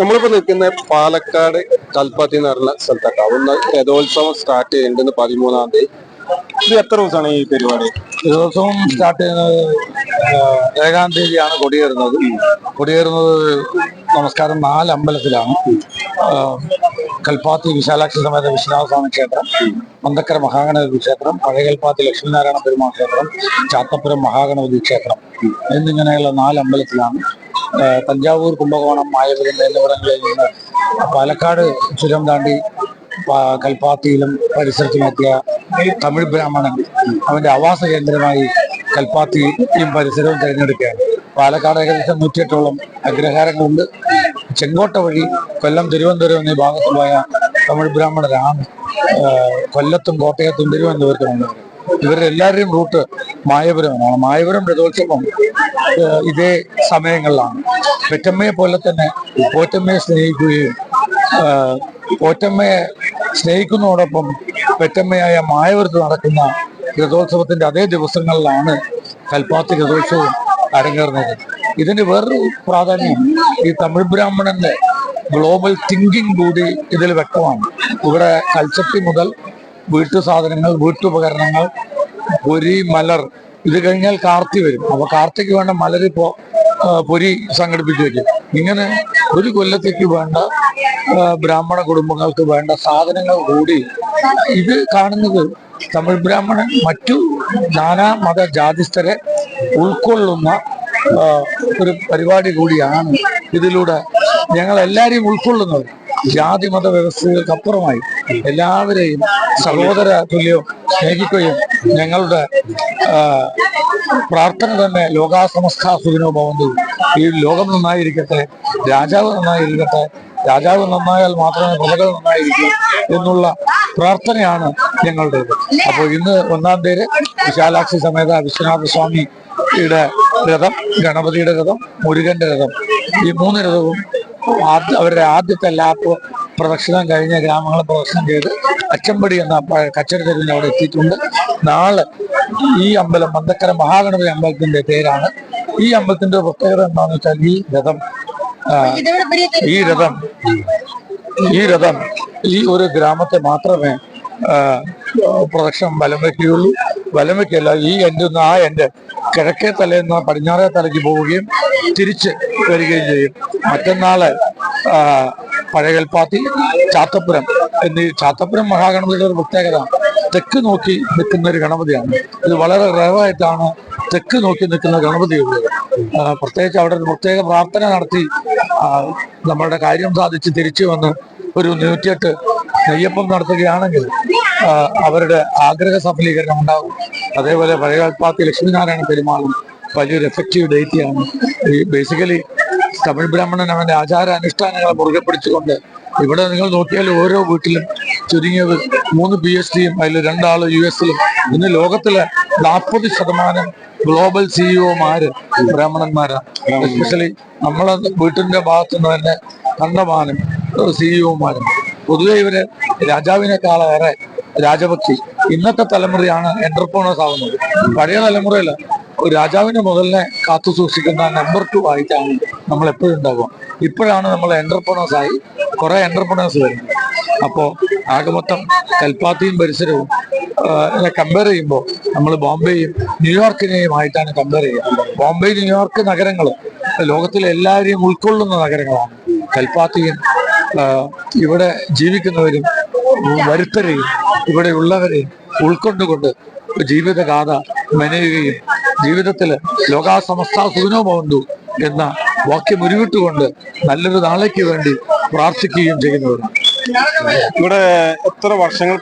നമ്മളിപ്പോ നിൽക്കുന്ന പാലക്കാട് കൽപ്പാത്തി എന്ന് പറഞ്ഞ സ്ഥലത്താണ് അവിടുന്ന് രഥോത്സവം സ്റ്റാർട്ട് ചെയ്യുന്നുണ്ട് പതിമൂന്നാം തീയതി. ഇത് എത്ര ദിവസമാണ് ഈ പരിപാടി? രഥോത്സവം സ്റ്റാർട്ട് ചെയ്യുന്നത് ഏഴാം തീയതിയാണ് കൊടിയേറുന്നത്. കൊടിയേറുന്നത് നമസ്കാരം നാല് അമ്പലത്തിലാണ്. കൽപ്പാത്തി വിശാലാക്ഷി സമേത വിശ്വനാഥ സ്വാമി ക്ഷേത്രം മന്തക്കര മഹാഗണപതി ക്ഷേത്രം പഴയ കൽപ്പാത്തി ലക്ഷ്മീനാരായണ പെരുമാൾ ക്ഷേത്രം ചാത്തപ്പുരം മഹാഗണപതി ക്ഷേത്രം എന്നിങ്ങനെയുള്ള നാല് അമ്പലത്തിലാണ് തഞ്ചാവൂർ കുംഭകോണം മായപുരം എന്നിവിടങ്ങളിൽ നിന്ന് പാലക്കാട് ചുരം താണ്ടി കൽപ്പാത്തിയിലും പരിസരത്തുമെത്തിയ തമിഴ് ബ്രാഹ്മണൻ അവന്റെ ആവാസ കേന്ദ്രമായി കൽപ്പാത്തിയും പരിസരവും തിരഞ്ഞെടുക്കുകയാണ്. പാലക്കാട് ഏകദേശം നൂറ്റിയെട്ടോളം അഗ്രഹാരങ്ങളുണ്ട്. ചെങ്കോട്ട വഴി കൊല്ലം തിരുവനന്തപുരം എന്നീ ഭാഗത്തുമായ തമിഴ് ബ്രാഹ്മണരാണ് കൊല്ലത്തും കോട്ടയത്തും തിരുവനന്തപുരത്തുമുള്ളവർ ഇവരുടെ എല്ലാവരുടെയും റൂട്ട് മായപുരമാണ്. മായപുരം രഥോത്സവം ഇതേ സമയങ്ങളിലാണ്. പെറ്റമ്മയെ പോലെ തന്നെ പോറ്റമ്മയെ സ്നേഹിക്കുകയും പോറ്റമ്മയെ സ്നേഹിക്കുന്നതോടൊപ്പം പെറ്റമ്മയായ മായപുരത്ത് നടക്കുന്ന രഥോത്സവത്തിന്റെ അതേ ദിവസങ്ങളിലാണ് കൽപ്പാത്തി രഥോത്സവം അരങ്ങേറുന്നത്. ഇതിന് വേറൊരു പ്രാധാന്യം ഈ തമിഴ് ബ്രാഹ്മണന്റെ ഗ്ലോബൽ തിങ്കിങ് കൂടി ഇതിൽ വ്യക്തമാണ്. ഇവിടെ കൽച്ചട്ടി മുതൽ വീട്ടു സാധനങ്ങൾ വീട്ടുപകരണങ്ങൾ പൊരി മലർ. ഇത് കഴിഞ്ഞാൽ കാർത്തി വരും. അപ്പൊ കാർത്തിക്ക് വേണ്ട മലരിപ്പോ ഇപ്പോ പൊരി സംഘടിപ്പിച്ചു വെക്കും. ഇങ്ങനെ ഒരു കൊല്ലത്തേക്ക് വേണ്ട ബ്രാഹ്മണ കുടുംബങ്ങൾക്ക് വേണ്ട സാധനങ്ങൾ കൂടി ഇത് കാണുന്നത് തമിഴ് ബ്രാഹ്മണൻ മറ്റു നാനാ മത ജാതിസ്ഥരെ ഉൾക്കൊള്ളുന്ന ഒരു പരിപാടി കൂടിയാണ് ഇതിലൂടെ ഞങ്ങൾ എല്ലാരെയും ഉൾക്കൊള്ളുന്നത്. ജാതി മത വ്യവസ്ഥകൾക്കപ്പുറമായി എല്ലാവരെയും സഹോദര തുല്യവും സ്നേഹിക്കുകയും ഞങ്ങളുടെ പ്രാർത്ഥന തന്നെ ലോകാസമസ്ത സുഖിനോ ഭവന്തു. ഈ ലോകം നന്നായിരിക്കട്ടെ രാജാവ് നന്നായിരിക്കട്ടെ രാജാവ് നന്നായാൽ മാത്രമേ പ്രജകൾ നന്നായിരിക്കൂ എന്നുള്ള പ്രാർത്ഥനയാണ് ഞങ്ങളുടേത്. അപ്പോൾ ഇന്ന് ഒന്നാം പേര് വിശാലാക്ഷി സമേത വിശ്വനാഥ സ്വാമിയുടെ രഥം ഗണപതിയുടെ രഥം മുരുകന്റെ രഥം. ഈ മൂന്ന് രഥവും അവരുടെ ആദ്യത്തെ ലാപ്പ് പ്രദക്ഷിണം കഴിഞ്ഞ ഗ്രാമങ്ങളെ പ്രദക്ഷിണം ചെയ്ത് അച്ചമ്പടി എന്ന പ- കച്ചടി തെരുവിന് അവിടെ എത്തിയിട്ടുണ്ട്. നാളെ ഈ അമ്പലം മന്തക്കര മഹാഗണപതി അമ്പലത്തിന്റെ പേരാണ്. ഈ അമ്പലത്തിന്റെ പ്രത്യേകത എന്താണെന്ന് വെച്ചാൽ ഈ രഥം ഈ രഥം ഈ രഥം ഈ ഒരു ഗ്രാമത്തെ മാത്രമേ പ്രദക്ഷിണം വലം വയ്ക്കുകയുള്ളൂ. വലം വയ്ക്കല്ല ഈ എന്റെ ആ എന്റെ കിഴക്കേ തലേന്ന് പടിഞ്ഞാറേ തലയ്ക്ക് പോവുകയും തിരിച്ച് വരികയും ചെയ്യും. മറ്റന്നാൾ പഴകൽപ്പാത്തി ചാത്തപ്പുരം എന്നീ ചാത്തപ്പുരം മഹാഗണപതിയുടെ ഒരു പ്രത്യേകത തെക്ക് നോക്കി നിൽക്കുന്ന ഒരു ഗണപതിയാണ്. ഇത് വളരെ റേവായിട്ടാണ് തെക്ക് നോക്കി നിൽക്കുന്ന ഗണപതിയുള്ളത് പ്രത്യേകിച്ച് അവിടെ ഒരു പ്രത്യേക പ്രാർത്ഥന നടത്തി നമ്മളുടെ കാര്യം സാധിച്ച് തിരിച്ചു വന്ന് ഒരു നൂറ്റിയെട്ട് നെയ്യപ്പം നടത്തുകയാണെങ്കിൽ അവരുടെ ആഗ്രഹ സഫലീകരണം ഉണ്ടാകും. അതേപോലെ പഴയകാൽപ്പാത്തി ലക്ഷ്മിനാരായണ പെരുമാളും വലിയൊരു എഫക്റ്റീവ് ഡേറ്റിയാണ് ഈ ബേസിക്കലി തമിഴ് ബ്രാഹ്മണൻ അവന്റെ ആചാര അനുഷ്ഠാനങ്ങളെ മുറുകെ പിടിച്ചുകൊണ്ട് ഇവിടെ നിങ്ങൾ നോക്കിയാൽ ഓരോ വീട്ടിലും ചുരുങ്ങിയത് മൂന്ന് പി എച്ച് ഡിയും അതിൽ രണ്ടാൾ യു എസിലും. ഇന്ന് ലോകത്തിലെ നാൽപ്പത് ശതമാനം ഗ്ലോബൽ സിഇഒമാര് ബ്രാഹ്മണന്മാരാണ് എസ്പെഷ്യലി നമ്മളെ വീട്ടിന്റെ ഭാഗത്തു നിന്ന് തന്നെ കണ്ടമാനം സിഇഒമാരും പൊതുവെ ഇവർ രാജാവിനേക്കാളേറെ രാജപക്ഷി ഇന്നത്തെ തലമുറയാണ് എന്റർപ്രണേഴ്സ് ആവുന്നത്. പഴയ തലമുറയിൽ ഒരു രാജാവിന്റെ മുതലിനെ കാത്തു സൂക്ഷിക്കുന്ന നമ്പർ ടു ആയിട്ടാണ് നമ്മൾ എപ്പോഴും ഉണ്ടാവുക. ഇപ്പോഴാണ് നമ്മൾ എന്റർപ്രണേഴ്സ് ആയി കുറെ എന്റർപ്രണേഴ്സ് വരുന്നത്. അപ്പോൾ ആകെ മൊത്തം കൽപ്പാത്തിയും പരിസരവും കമ്പയർ ചെയ്യുമ്പോൾ നമ്മൾ ബോംബെയും ന്യൂയോർക്കിനെയും ആയിട്ടാണ് കമ്പയർ ചെയ്യുക. ബോംബെ ന്യൂയോർക്ക് നഗരങ്ങൾ ലോകത്തിലെ എല്ലാവരെയും ഉൾക്കൊള്ളുന്ന നഗരങ്ങളാണ്. കൽപ്പാത്തിയും ഇവിടെ ജീവിക്കുന്നവരും വരുത്തരെയും ഇവിടെ ഉള്ളവരെയും ഉൾക്കൊണ്ടുകൊണ്ട് ജീവിതഗാഥ മെനയുകയും ജീവിതത്തിൽ ലോകാസമസ്ത സുഖനോ ഭവന്തു എന്ന വാക്യം ഉരുവിട്ടുകൊണ്ട് നല്ലൊരു നാളേക്ക് വേണ്ടി പ്രാർത്ഥിക്കുകയും ചെയ്യുന്നവരാണ് ഇവിടെ എത്ര വർഷങ്ങൾ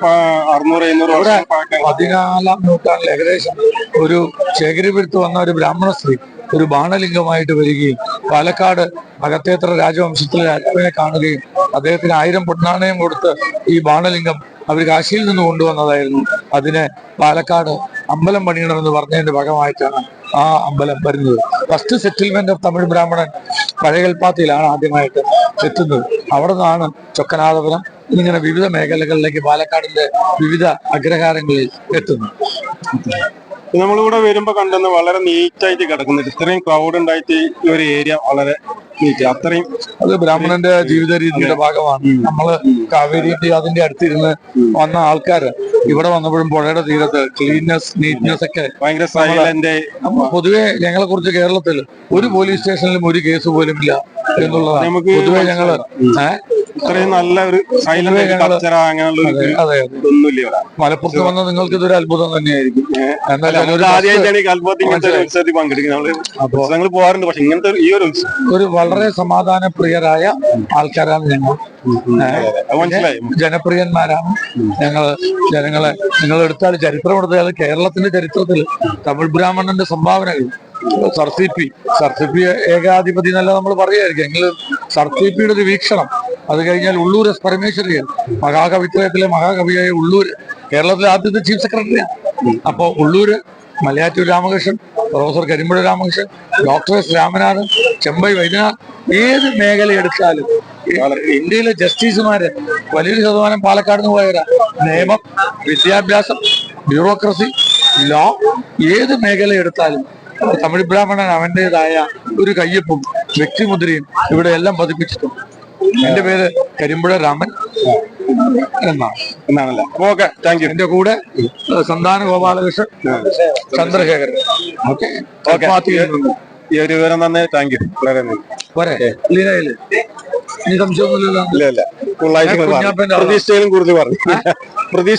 അറുന്നൂറ് എഴുന്നൂറ് ഇവിടെ പതിനാലാം നൂറ്റാണ്ടിൽ ഏകദേശം ഒരു ശേഖരിപിടുത്ത് വന്ന ഒരു ബ്രാഹ്മണ സ്ത്രീ ഒരു ബാണലിംഗമായിട്ട് വരികയും പാലക്കാട് അകത്തേത്ര രാജവംശത്തിലെ രാജാവിനെ കാണുകയും അദ്ദേഹത്തിന് ആയിരം പൊന്നാണയം കൊടുത്ത് ഈ ബാണലിംഗം അവർ കാശിയിൽ നിന്ന് കൊണ്ടുവന്നതായിരുന്നു. അതിനെ പാലക്കാട് അമ്പലം പണിയണമെന്ന് പറഞ്ഞതിന്റെ ഭാഗമായിട്ടാണ് ആ അമ്പലം വരുന്നത്. ഫസ്റ്റ് സെറ്റിൽമെന്റ് ഓഫ് തമിഴ് ബ്രാഹ്മണൻ പഴയകൽപ്പാത്തിയിലാണ് ആദ്യമായിട്ട് എത്തുന്നത്. അവിടെ നിന്നാണ് ചൊക്കനാഥപുരം ഇങ്ങനെ വിവിധ മേഖലകളിലേക്ക് പാലക്കാടിന്റെ വിവിധ അഗ്രഹാരങ്ങളിൽ എത്തുന്നത്. നമ്മളിവിടെ വരുമ്പോ കണ്ടെന്ന് വളരെ നീറ്റായിട്ട് കിടക്കുന്നുണ്ട്. ഇത്രയും ക്രൗഡ് ഉണ്ടായിട്ട് ഈ ഒരു ഏരിയ വളരെ നീറ്റ് അത്രയും അത് ബ്രാഹ്മണന്റെ ജീവിത രീതിയുടെ ഭാഗമാണ്. നമ്മൾ കാവേരി അതിന്റെ അടുത്തിരുന്ന് വന്ന ആൾക്കാര് ഇവിടെ വന്നപ്പോഴും പുഴയുടെ തീരത്ത് ക്ലീൻനെസ് നീറ്റ്നെസ് ഒക്കെ ഭയങ്കര സൈലന്റ് പൊതുവെ ഞങ്ങളെ കുറിച്ച് കേരളത്തിൽ ഒരു പോലീസ് സ്റ്റേഷനിലും ഒരു കേസ് പോലും ഇല്ല എന്നുള്ളതാണ് പൊതുവെ ഞങ്ങൾ ഏ? ഇത്രയും നല്ല ഒരു സൈലന്റ് കൾച്ചറ അങ്ങനെയുള്ള ഇതൊന്നുമില്ല ഇവിടെ. മലപ്പുറത്ത് വന്ന നിങ്ങൾക്ക് ഇതൊരു അത്ഭുതം തന്നെയായിരിക്കും. ആദ്യമായിട്ടാണ് ഈ കൽപ്പത്തി ഇങ്ങനത്തെ ഒരു ഉത്സവത്തിൽ പങ്കെടുക്കുന്നത്. നമ്മൾ പോകാറുണ്ട് പക്ഷെ ഇങ്ങനത്തെ ഈ ഒരു ഒരു വളരെ സമാധാന പ്രിയരായ ആൾക്കാരാണ് ഞങ്ങൾ? മനസ്സിലായി. ജനപ്രിയന്മാരാണ് ഞങ്ങൾ ജനങ്ങളെ നിങ്ങൾ എടുത്താൽ ചരിത്രം എടുത്താൽ കേരളത്തിന്റെ ചരിത്രത്തിൽ തമിഴ് ബ്രാഹ്മണന്റെ സംഭാവനകൾ. സർസിപി സർസിപി ഏകാധിപതി എന്നല്ല നമ്മൾ പറയുമായിരിക്കും എങ്കിലും സർസിപിയുടെ ഒരു വീക്ഷണം അത് കഴിഞ്ഞാൽ ഉള്ളൂർ എസ് പരമേശ്വരിയൻ മഹാകവിത്രയത്തിലെ മഹാകവിയായ ഉള്ളൂർ കേരളത്തിലെ ആദ്യത്തെ ചീഫ് സെക്രട്ടറിയാണ്. അപ്പോൾ Ulloor Malayattoor Ramakrishnan professor Karimpuzha Ramakrishnan doctor S Ramanathan Chembai Vaidyanath ഏത് മേഖല എടുത്താലും ഇന്ത്യയിലെ ജസ്റ്റിസുമാര് വലിയൊരു ശതമാനം പാലക്കാട് നിന്ന് പോയവരാ. നിയമം വിദ്യാഭ്യാസം ബ്യൂറോക്രസി ലോ ഏത് മേഖല എടുത്താലും തമിഴ് ബ്രാഹ്മണൻ അവന്റേതായ ഒരു കയ്യൊപ്പും വ്യക്തിമുദ്രയും ഇവിടെ എല്ലാം പതിപ്പിച്ചിട്ടുണ്ട്. എന്റെ പേര് കരിമ്പുഴ രാമൻ. എന്നാണ് എന്നാണല്ലേ? അപ്പൊ ഓക്കെ താങ്ക് യു എന്റെ കൂടെ സന്താന ഗോപാലകൃഷ്ണൻ ചന്ദ്രശേഖരൻ. ഓക്കെ. ഈ ഒരു വിവരം തന്നെ താങ്ക് യു വളരെ നന്ദി. സംശയമൊന്നുമില്ലല്ലോ. പ്രതീക്ഷയിലും കൂടുതൽ പറഞ്ഞു. പ്രതീക്ഷ